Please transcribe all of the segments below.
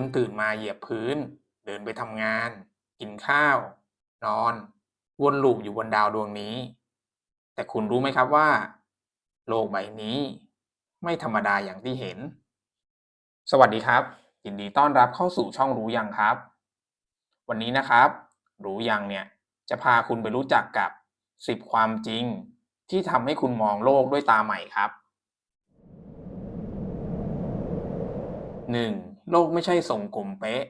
คุณตื่นมาเหยียบพื้น เดินไปทำงาน กินข้าว นอน วนลูปอยู่บนดาวดวงนี้ แต่คุณรู้ไหมครับว่า โลกใบนี้ ไม่ธรรมดาอย่างที่เห็น สวัสดีครับ ยินดีต้อนรับเข้าสู่ช่องรู้ยังครับ วันนี้นะครับ รู้ยังเนี่ยจะพาคุณไปรู้จักกับ 10 ความจริง ที่ทำให้คุณมองโลกด้วยตาใหม่ครับ 1. โลกไม่ใช่ทรงกลมเป๊ะ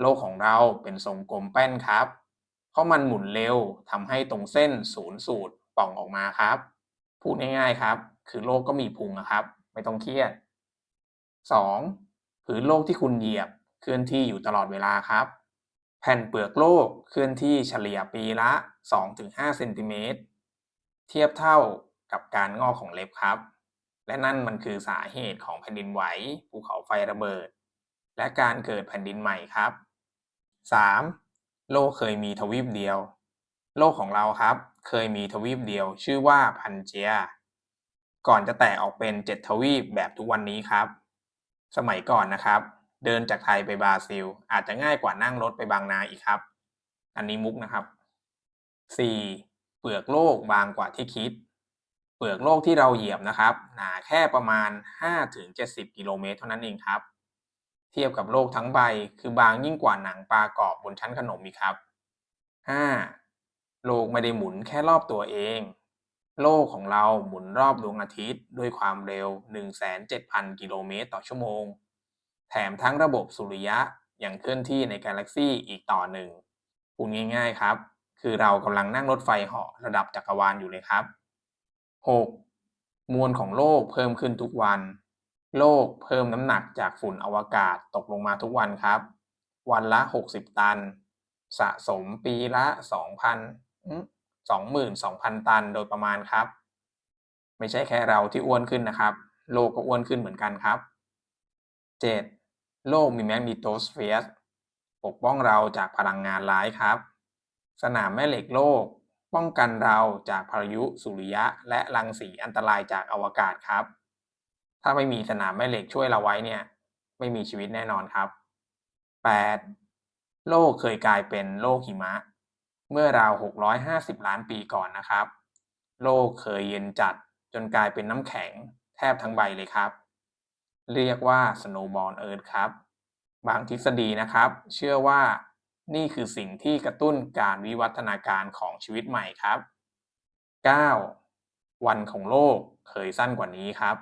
โลกของเราเป็นทรงกลมแป้นครับ เพราะมันหมุนเร็วทำให้ตรงเส้นศูนย์สูตรป่องออกมาครับ พูดง่ายๆครับ คือโลกก็มีพุงครับ ไม่ต้องเครียด 2. พื้นโลกที่คุณเหยียบเคลื่อนที่อยู่ตลอดเวลาครับ แผ่นเปลือกโลกเคลื่อนที่เฉลี่ยปีละ 2-5เซนติเมตรเทียบเท่ากับการงอกของเล็บครับ และนั่นมันคือสาเหตุของแผ่นดินไหวภูเขาไฟระเบิด และการเกิดแผ่นดินใหม่ครับ 3. โลกเคยมีทวีปเดียว โลกของเราครับ เคยมีทวีปเดียว ชื่อว่าพันเจีย ก่อนจะแตกออกเป็นเจ็ดทวีปแบบทุกวันนี้ครับ สมัยก่อนนะครับ เดินจากไทยไปบราซิล อาจจะง่ายกว่านั่งรถไปบางนาอีกครับ อันนี้มุกนะครับ 4. เปลือกโลกบางกว่าที่คิด เปลือกโลกที่เราเหยียบนะครับ หนาแค่ประมาณ 5-70 กิโลเมตรเท่านั้นเองครับ เทียบกับโลกทั้งใบ คือบางยิ่งกว่าหนังปลากรอบบนชั้นขนมอีกครับ 5. โลกไม่ได้หมุนแค่รอบตัวเอง โลกของเราหมุนรอบดวงอาทิตย์ด้วยความเร็ว 170,000กิโลเมตรต่อชั่วโมง แถมทั้งระบบสุริยะยังเคลื่อนที่ในกาแล็กซี่อีกต่อหนึ่งพูดง่าย ๆครับ คือเรากำลังนั่งรถไฟเหาะระดับจักรวาลอยู่เลยครับ 6. มวลของโลกเพิ่มขึ้นทุกวัน โลกเพิ่มน้ำหนักจากฝุ่นอวกาศตกลงมาทุกวันครับ วันละ 60 ตัน สะสมปีละ 2,000อืม22,000 ตันโดยประมาณครับ ไม่ใช่แค่เราที่อ้วนขึ้นนะครับ โลกก็อ้วนขึ้นเหมือนกันครับ 7. โลกมีแมกนีโตสเฟียร์ปกป้องเราจากพลังงานร้ายครับ สนามแม่เหล็กโลก ป้องกันเราจากพายุสุริยะ และรังสีอันตรายจากอวกาศครับ ถ้าไม่มีสนามแม่เหล็กช่วยเราไว้เนี่ย ไม่มีชีวิตแน่นอนครับ 8. โลกเคยกลายเป็นโลกหิมะ เมื่อราว 650 ล้านปีก่อนนะครับ โลกเคยเย็นจัดจนกลายเป็นน้ำแข็งแทบทั้งใบเลยครับ เรียกว่า Snowball Earth ครับ บางทฤษฎีนะครับ เชื่อว่า นี่คือสิ่งที่กระตุ้นการวิวัฒนาการของชีวิตใหม่ครับ 9. วันของโลกเคยสั้นกว่านี้ครับ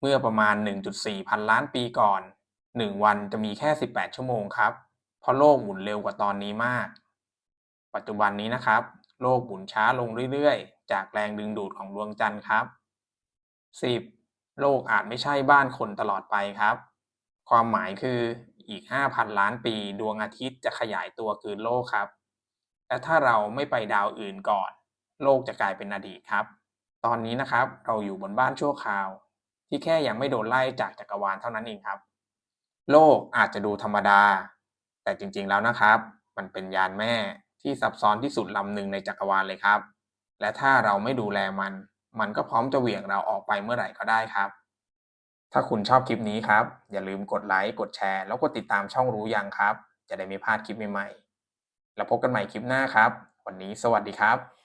เมื่อประมาณ 1.4 พันล้านปีก่อน 1 วันจะมีแค่ 18 ชั่วโมงครับ เพราะโลกหมุนเร็วกว่าตอนนี้มาก ปัจจุบันนี้นะครับ โลกหมุนช้าลงเรื่อยๆ จากแรงดึงดูดของดวงจันทร์ครับ 10. โลกอาจไม่ใช่บ้านคนตลอดไปครับ ความหมายคือ อีก 5,000 ล้านปี ดวงอาทิตย์จะขยายตัวเกินโลกครับ และถ้าเราไม่ไปดาวอื่นก่อน โลกจะกลายเป็นอดีตครับ ตอนนี้นะครับเราอยู่บนบ้านชั่วคราว ที่แค่ยังไม่โดนไล่จากจักรวาลเท่านั้นเองครับ โลกอาจจะดูธรรมดา แต่จริงๆแล้วนะครับ มันเป็นยานแม่ที่ซับซ้อนที่สุดลำหนึ่งในจักรวาลเลยครับ และถ้าเราไม่ดูแลมัน มันก็พร้อมจะเหวี่ยงเราออกไปเมื่อไหร่ก็ได้ครับ ถ้าคุณชอบคลิปนี้ครับ อย่าลืมกดไลค์กดแชร์ แล้วกดติดตามช่องรู้ยังครับ จะได้ไม่พลาดคลิปใหม่ๆ แล้วพบกันใหม่คลิปหน้าครับ วันนี้สวัสดีครับ